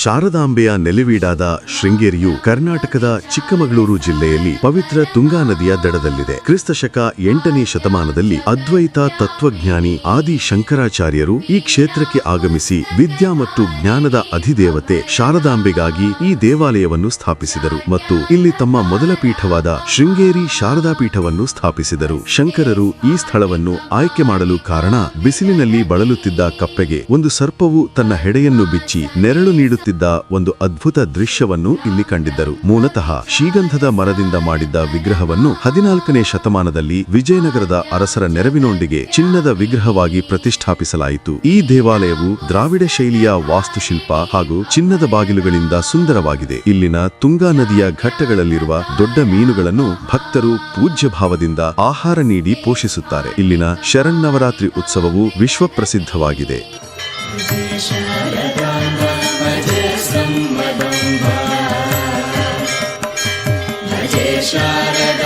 ಶಾರದಾಂಬೆಯ ನೆಲೆವೀಡಾದ ಶೃಂಗೇರಿಯು ಕರ್ನಾಟಕದ ಚಿಕ್ಕಮಗಳೂರು ಜಿಲ್ಲೆಯಲ್ಲಿ ಪವಿತ್ರ ತುಂಗಾ ನದಿಯ ದಡದಲ್ಲಿದೆ. ಕ್ರಿಸ್ತ ಶಕ ಎಂಟನೇ ಶತಮಾನದಲ್ಲಿ ಅದ್ವೈತ ತತ್ವಜ್ಞಾನಿ ಆದಿ ಶಂಕರಾಚಾರ್ಯರು ಈ ಕ್ಷೇತ್ರಕ್ಕೆ ಆಗಮಿಸಿ ವಿದ್ಯಾ ಮತ್ತು ಜ್ಞಾನದ ಅಧಿದೇವತೆ ಶಾರದಾಂಬೆಗಾಗಿ ಈ ದೇವಾಲಯವನ್ನು ಸ್ಥಾಪಿಸಿದರು ಮತ್ತು ಇಲ್ಲಿ ತಮ್ಮ ಮೊದಲ ಪೀಠವಾದ ಶೃಂಗೇರಿ ಶಾರದಾ ಪೀಠವನ್ನು ಸ್ಥಾಪಿಸಿದರು. ಶಂಕರರು ಈ ಸ್ಥಳವನ್ನು ಆಯ್ಕೆ ಮಾಡಲು ಕಾರಣ, ಬಿಸಿಲಿನಲ್ಲಿ ಬಳಲುತ್ತಿದ್ದ ಕಪ್ಪೆಗೆ ಒಂದು ಸರ್ಪವು ತನ್ನ ಹೆಡೆಯನ್ನು ಬಿಚ್ಚಿ ನೆರಳು ನೀಡುತ್ತಿದ್ದ ಒಂದು ಅದ್ಭುತ ದೃಶ್ಯವನ್ನು ಇಲ್ಲಿ ಕಂಡಿದ್ದರು. ಮೂಲತಃ ಶ್ರೀಗಂಧದ ಮರದಿಂದ ಮಾಡಿದ್ದ ವಿಗ್ರಹವನ್ನು ಹದಿನಾಲ್ಕನೇ ಶತಮಾನದಲ್ಲಿ ವಿಜಯನಗರದ ಅರಸರ ನೆರವಿನೊಂದಿಗೆ ಚಿನ್ನದ ವಿಗ್ರಹವಾಗಿ ಪ್ರತಿಷ್ಠಾಪಿಸಲಾಯಿತು. ಈ ದೇವಾಲಯವು ದ್ರಾವಿಡ ಶೈಲಿಯ ವಾಸ್ತುಶಿಲ್ಪ ಹಾಗೂ ಚಿನ್ನದ ಬಾಗಿಲುಗಳಿಂದ ಸುಂದರವಾಗಿದೆ. ಇಲ್ಲಿನ ತುಂಗಾ ನದಿಯ ಘಟ್ಟಗಳಲ್ಲಿರುವ ದೊಡ್ಡ ಮೀನುಗಳನ್ನು ಭಕ್ತರು ಪೂಜ್ಯ ಭಾವದಿಂದ ಆಹಾರ ನೀಡಿ ಪೋಷಿಸುತ್ತಾರೆ. ಇಲ್ಲಿನ ಶರನ್ನವರಾತ್ರಿ ಉತ್ಸವವು ವಿಶ್ವಪ್ರಸಿದ್ಧವಾಗಿದೆ. भजे शारदाम्ब